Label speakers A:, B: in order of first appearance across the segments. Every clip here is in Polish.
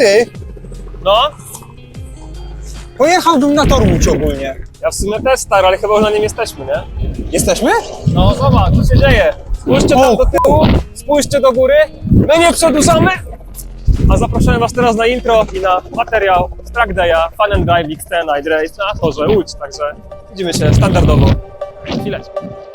A: ty,
B: No,
A: pojechałbym na tor Łódź ogólnie.
B: ja w sumie też stary, ale chyba już na nim jesteśmy, nie?
A: Jesteśmy?
B: No zobacz, co się dzieje. Spójrzcie tam
A: O,
B: do tyłu, spójrzcie do góry. My nie przedłużamy. A zapraszamy Was teraz na intro i na materiał z Track Day'a, Fun and Drive X Night Race na torze Łódź. Także widzimy się standardowo.
C: Pomoc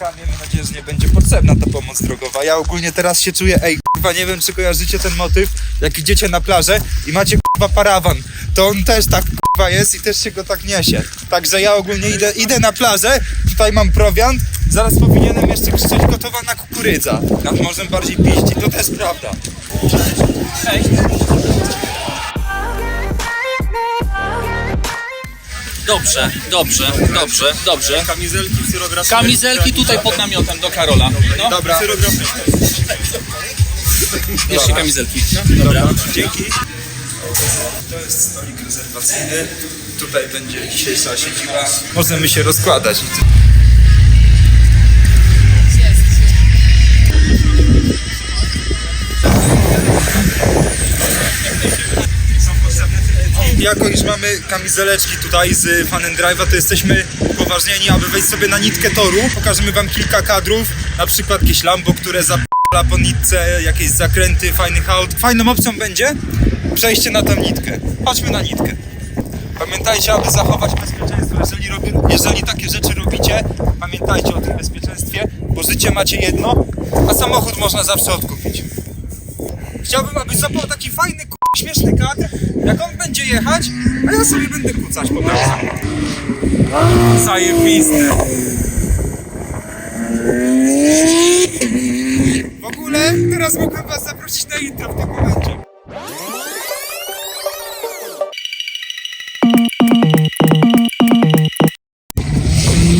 C: czeka, miejmy nadzieję, że nie będzie potrzebna ta pomoc drogowa. Ja ogólnie teraz się czuję, ej kurwa, nie wiem czy kojarzycie ten motyw, jak idziecie na plażę i macie kurwa parawan, to on też tak kurwa jest i też się go tak niesie. Także ja ogólnie idę, idę na plażę, tutaj mam prowiant, zaraz powinienem jeszcze krzyczeć gotowana kukurydza. Nad morzem bardziej piści, to też prawda.
D: Dobrze, dobrze, dobrze, dobrze.
C: Kamizelki, psyrografy.
D: Kamizelki tutaj pod namiotem do Karola. No,
C: Dobra,
D: bierzcie kamizelki. No.
C: Dobra, dzięki. To jest stolik rezerwacyjny. Tutaj będzie dzisiejsza siedziba. Możemy się rozkładać. Jako iż mamy kamizeleczki tutaj z Fan and Drive'a, to jesteśmy upoważnieni, aby wejść sobie na nitkę toru. Pokażemy wam kilka kadrów, na przykład jakieś Lambo, które zapala po nitce, jakieś zakręty fajnych aut. Fajną opcją będzie przejście na tę nitkę. Chodźmy na nitkę. Pamiętajcie, aby zachować bezpieczeństwo. Jeżeli, robi, jeżeli takie rzeczy robicie, pamiętajcie o tym bezpieczeństwie, bo życie macie jedno, a samochód można zawsze odkupić. Chciałbym, abyś zapał taki fajny, śmieszny kadr, jak on będzie jechać, a ja sobie będę kucać po prostu. Zajebiste. W ogóle teraz mógłbym was zaprosić na intro w tym momencie.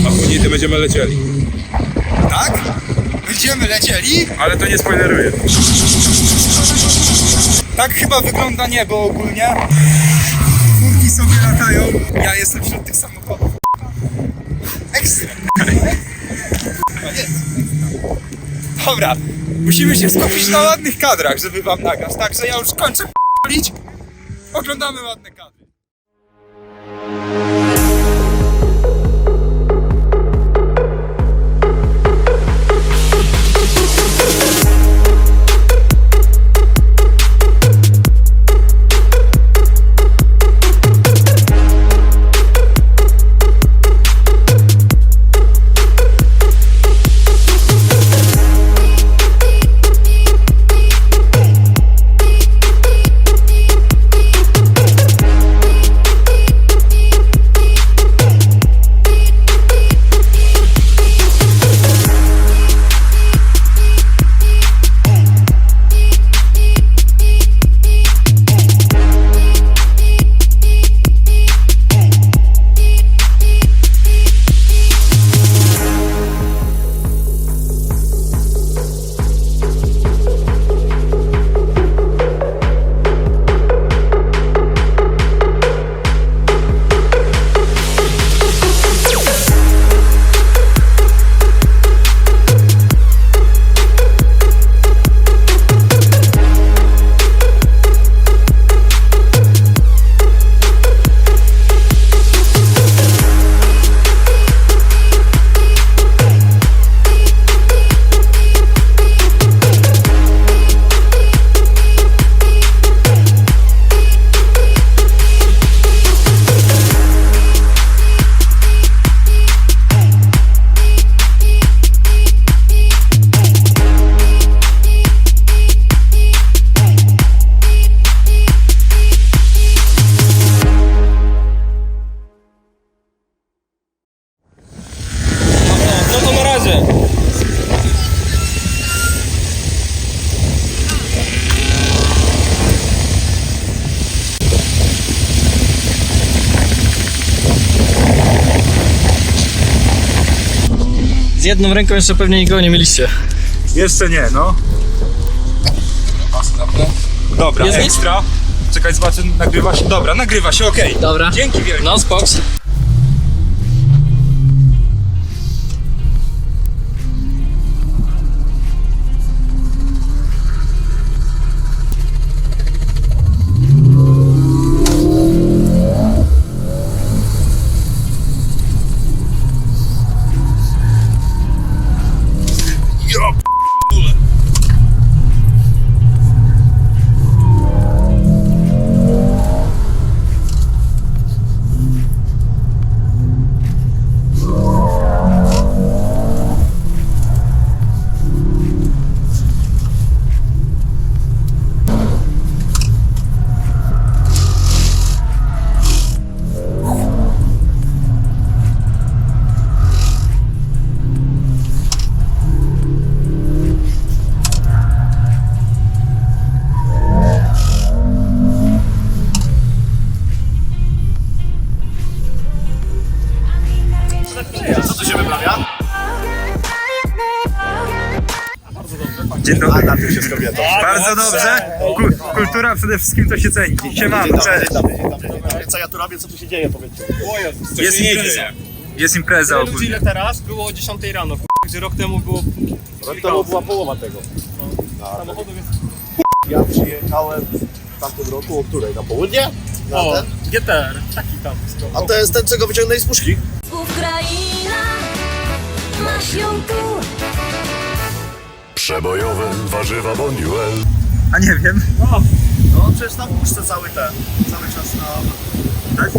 E: A później to będziemy lecieli.
C: Tak? Będziemy lecieli?
E: Ale to nie spoileruję.
C: Tak chyba wygląda niebo ogólnie. Furki sobie latają. Ja jestem wśród tych samochodów. Ekstra. Dobra, musimy się skupić na ładnych kadrach, żeby wam nagrać. Także ja już kończę p***lić. Oglądamy ładne kadry.
D: Jedną ręką jeszcze pewnie nikogo nie mieliście.
C: Jeszcze nie, no. Dobra,
F: Jest
C: ekstra. Czekaj, zobaczę, nagrywa się. Dobra, nagrywa się, okej.
F: Dobra.
C: Dzięki wielkie.
F: No, spoks.
C: Dzień dobry. Bardzo dobrze. Ku- kultura przede wszystkim to się ceni. Siemano, cześć.
A: Co ja tu robię, co tu się dzieje, powiedzcie.
C: Jest impreza. Jest impreza
B: Ludzi
C: ogólnie.
B: ile teraz? Było o 10 rano, k***, gdzie rok temu było
A: Rok temu była połowa tego.
B: samochodów jest...
A: Ja przyjechałem w tamtym roku, o której? Na południe? Na
B: O,
A: ten?
B: GTR, taki tam.
A: A to jest ten, czego wyciągnęli z puszki?
G: Ukraina, masz ją tu.
H: Przebojowe warzywa Bonduel.
C: A nie wiem.
A: No przecież na puszce cały ten, cały czas na... Tak?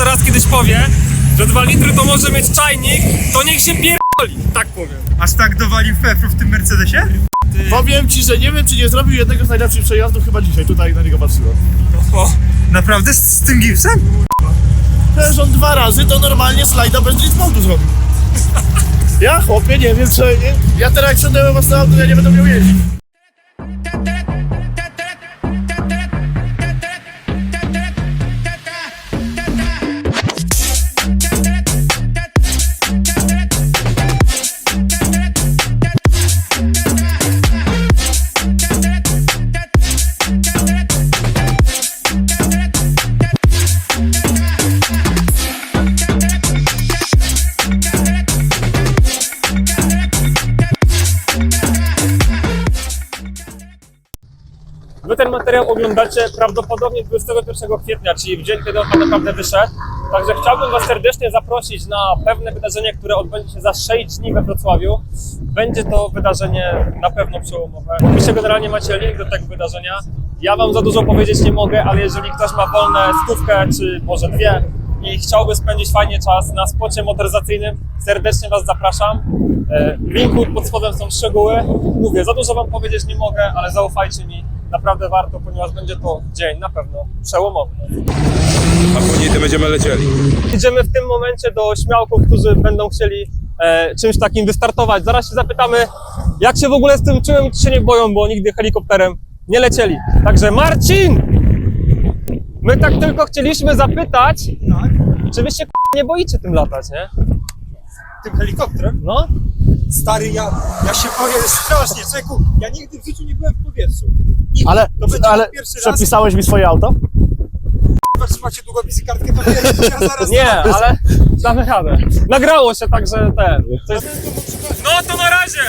A: Jeszcze
B: raz kiedyś powie, że 2 litry to może mieć czajnik, to niech się pierdoli. Tak powiem.
C: Aż tak dowalił Pepru w tym Mercedesie?
A: Powiem ci, że nie wiem, czy nie zrobił jednego z najlepszych przejazdów chyba dzisiaj, tutaj na niego patrzyłem.
B: O,
C: Naprawdę? Z, z tym gipsem?
A: Przecież on dwa razy to normalnie slajda bez drift modu zrobił. Ja chłopie, nie wiem co... Nie, ja teraz jak wsiądę was na auto, ja nie będę miał jeździć.
B: Ten materiał oglądacie prawdopodobnie 21 kwietnia, czyli w dzień, kiedy on tak naprawdę wyszedł. Także chciałbym Was serdecznie zaprosić na pewne wydarzenie, które odbędzie się za 6 dni we Wrocławiu. Będzie to wydarzenie na pewno przełomowe. W generalnie macie link do tego wydarzenia. Ja Wam za dużo powiedzieć nie mogę, ale jeżeli ktoś ma wolne stówkę, czy może dwie i chciałby spędzić fajnie czas na spocie motoryzacyjnym, serdecznie Was zapraszam. E, linku pod spodem są szczegóły. Mówię, za dużo Wam powiedzieć nie mogę, ale zaufajcie mi, naprawdę warto, ponieważ będzie to dzień na pewno przełomowy.
E: A później to będziemy lecieli.
B: Idziemy w tym momencie do śmiałków, którzy będą chcieli e, czymś takim wystartować. Zaraz się zapytamy, jak się w ogóle z tym czują i czy się nie boją, bo nigdy helikopterem nie lecieli. Także Marcin! My tak tylko chcieliśmy zapytać, czy wy się nie boicie tym latać, nie?
I: Tym helikopterem?
B: No?
I: Stary, ja, ja się boję strasznie, człowieku. Ja nigdy w życiu nie byłem w powietrzu. Nigdy.
A: Ale,
I: to będzie
A: ale
I: pierwszy raz.
A: przepisałeś mi swoje auto?
I: Chyba trzymacie długopis i kartkę papieru. Ja zaraz
B: Nie, ale damy radę. Nagrało się, także ten. To jest... No to na razie!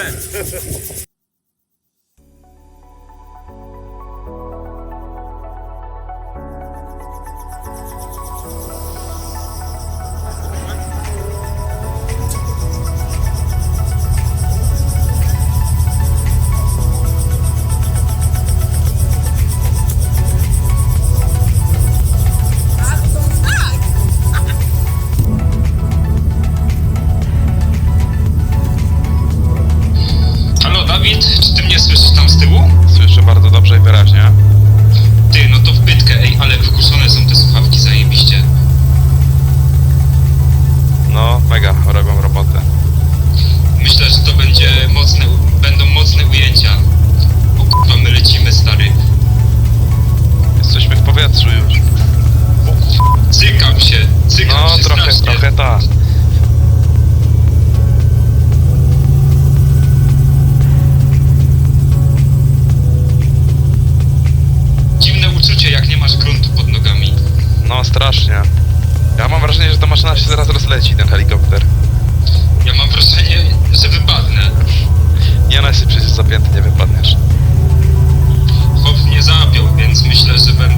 B: ta. Dziwne uczucie, jak nie masz gruntu pod nogami.
J: No, strasznie. Ja mam wrażenie, że ta maszyna się zaraz rozleci, ten helikopter.
K: Ja mam wrażenie, że wypadnę.
J: Nie, no jesteś przecież zapięty, nie wypadniesz.
K: Chłop nie zapiął, więc myślę, że będę...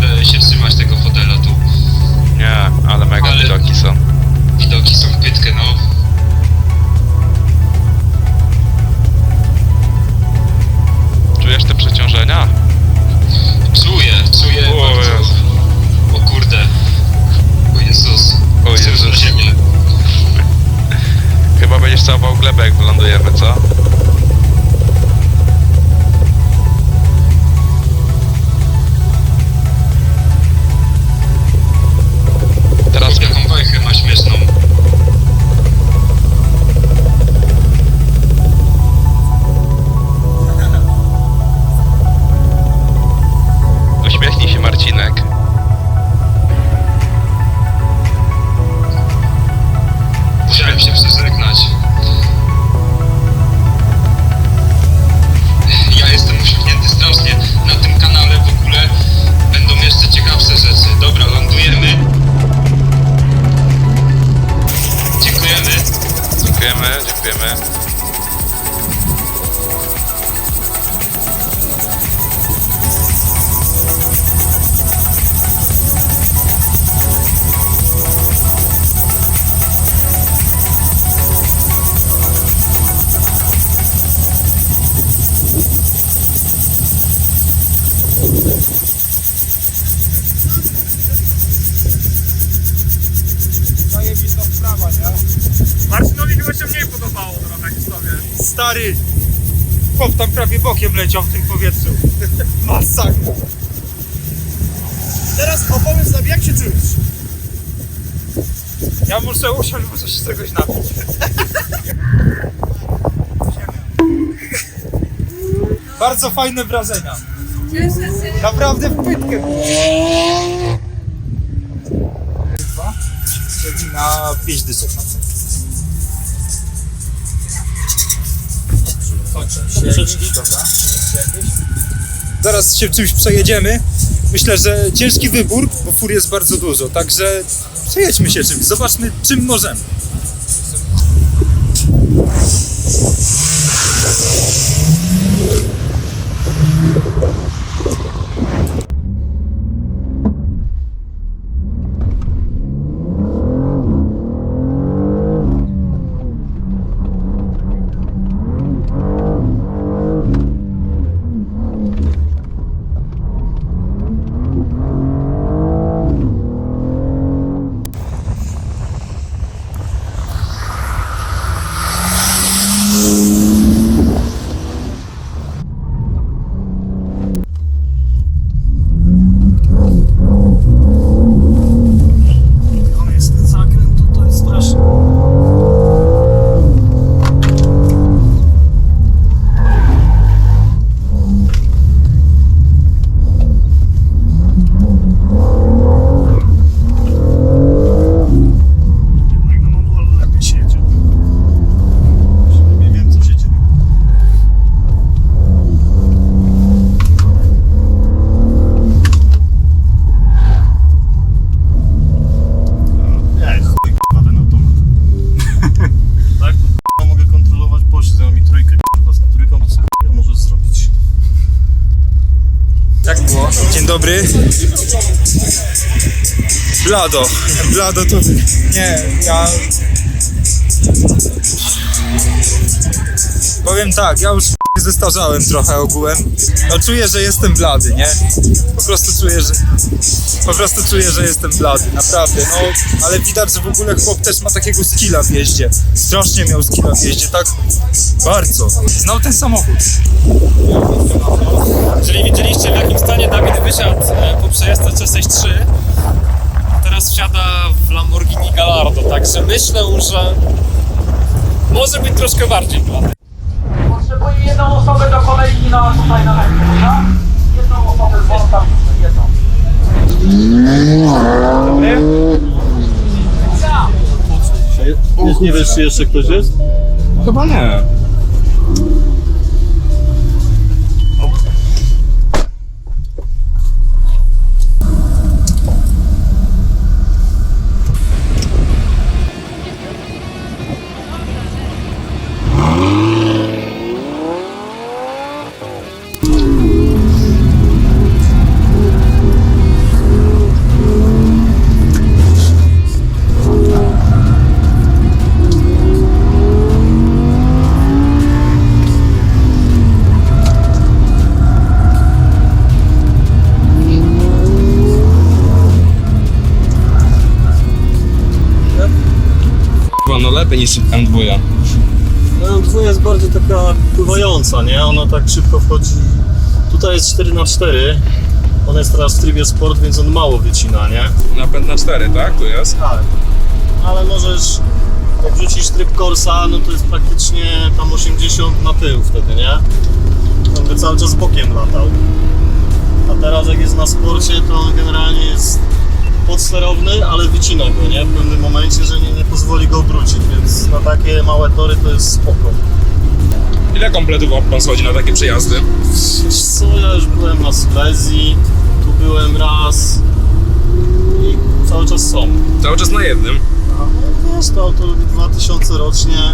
C: Stary, chłop tam prawie bokiem leciał w tym powietrzu. Masakra.
A: Teraz opowiedz nam, jak się czujesz?
C: Ja muszę usiąść, muszę się czegoś napić. Bardzo fajne wrażenia. Naprawdę w pytkę. Na pięć dysek na Zaraz się czymś przejedziemy. Myślę, że ciężki wybór, bo fur jest bardzo dużo, także przejedźmy się czymś, zobaczmy czym możemy. Blado. Blado to... Nie, ja... Powiem tak, ja już zestarzałem trochę ogółem. No czuję, że jestem blady, nie? Po prostu czuję, że... Po prostu czuję, że jestem blady, naprawdę, no. Ale widać, że w ogóle chłop też ma takiego skilla w jeździe. Strasznie miał skilla w jeździe, tak bardzo. Znał ten samochód.
B: Jeżeli widzieliście w jakim stanie Dawid wysiadł e, po przejezdce C63, teraz wsiada w Lamborghini Gallardo, także myślę, że może być troszkę bardziej blady.
L: Potrzebuję jedną osobę do kolejki na tutaj na lekcji, dobra? Jedną osobę zostaw, jedną.
A: Nie, nie wiesz, czy jeszcze ktoś jest?
J: Chyba nie.
D: Niż M2.
L: No, dwójka jest bardziej taka pływająca, nie? Ona tak szybko wchodzi. Tutaj jest 4x4. On jest teraz w trybie sport, więc on mało wycina, nie?
E: Napęd na 4, tak? Tu jest?
L: Tak. Ale możesz, jak wrzucisz tryb Corsa, no to jest praktycznie tam 80 na tył wtedy, nie? On by cały czas bokiem latał. A teraz jak jest na sporcie, to on generalnie jest podsterowny, ale wycina go, nie? W pewnym momencie, że nie, nie pozwoli go obrócić, więc na takie małe tory to jest spoko.
E: Ile kompletów pan schodzi na takie przejazdy?
L: Wiesz co, ja już byłem na Silesii, tu byłem raz i cały czas są.
E: Cały czas na jednym.
L: No wiesz, to auto robi 2000 rocznie.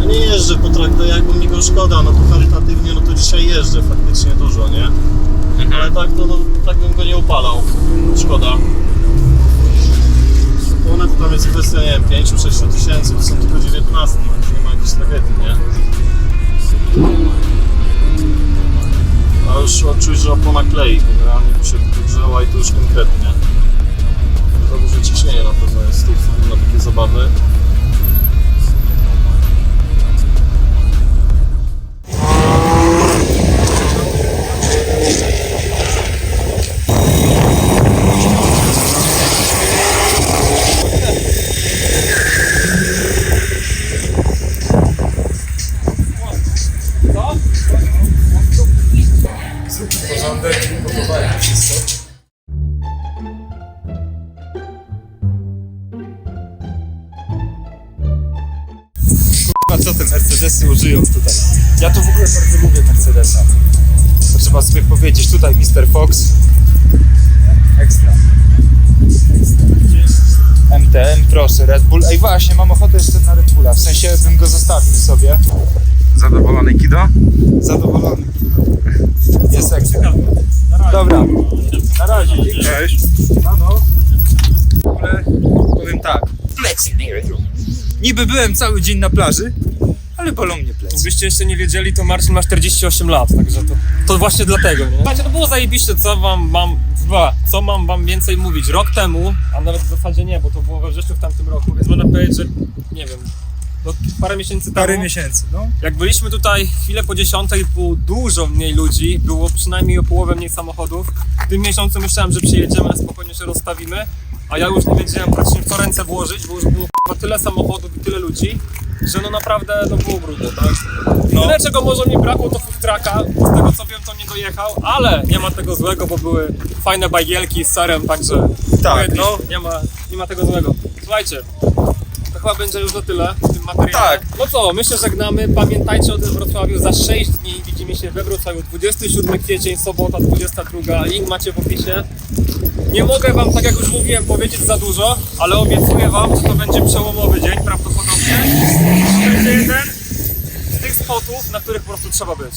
L: Ja nie jeżdżę po trackday, jakby mi go szkoda, no to charytatywnie, no to dzisiaj jeżdżę faktycznie dużo, nie? Ale tak to, no, tak bym go nie opalał. Szkoda. To tam jest kwestia, nie wiem, 5-6 tysięcy, to są tylko 19, więc nie ma jakiejś tragedii, nie? A już odczuć, że opona klei, generalnie by się wygrzała i to już konkretnie. Za duże ciśnienie na pewno jest z tej na takie zabawy.
A: Mercedesy użyją tutaj? Ja tu w ogóle bardzo lubię Mercedesa. To trzeba sobie powiedzieć. Tutaj Mr. Fox. Ekstra. Ekstra. MTM, proszę, Red Bull. Ej, właśnie, mam ochotę jeszcze na Red Bulla. W sensie bym go zostawił sobie.
E: Zadowolony Kido?
A: Zadowolony. Jest ekstra. Dobra, na razie.
E: Cześć.
A: No, no. W ogóle powiem tak. Niby byłem cały dzień na plaży, ale bolą mnie plecy.
B: Jakbyście jeszcze nie wiedzieli, to Marcin ma 48 lat, także to, to właśnie dlatego, nie? Słuchajcie, to było zajebiście, co wam mam, dwa, co mam wam więcej mówić. Rok temu, a nawet w zasadzie nie, bo to było we wrześniu w tamtym roku, więc można powiedzieć, że nie wiem, no, parę miesięcy
A: Parę
B: temu,
A: miesięcy, no.
B: jak byliśmy tutaj chwilę po 10, było dużo mniej ludzi, było przynajmniej o połowę mniej samochodów. W tym miesiącu myślałem, że przyjedziemy, spokojnie się rozstawimy, a ja już nie wiedziałem praktycznie w co ręce włożyć, bo już było k***a, tyle samochodów i tyle ludzi, że no naprawdę to było brudo, tak?
A: No.
B: Tyle czego może mi brakło to food trucka, z tego co wiem to nie dojechał, ale nie ma tego złego, bo były fajne bajgielki z serem, także
A: Tak, no.
B: nie, ma, nie ma tego złego. Słuchajcie, to chyba będzie już na tyle w tym materiale.
A: Tak.
B: No co, my się żegnamy, pamiętajcie o tym Wrocławiu, za 6 dni widzimy się we Wrocławiu, 27 kwiecień, sobota, 22, link macie w opisie. Nie mogę wam, tak jak już mówiłem, powiedzieć za dużo, ale obiecuję wam, że to będzie przełomowy dzień prawdopodobnie. To będzie jeden z tych spotów, na których po prostu trzeba być.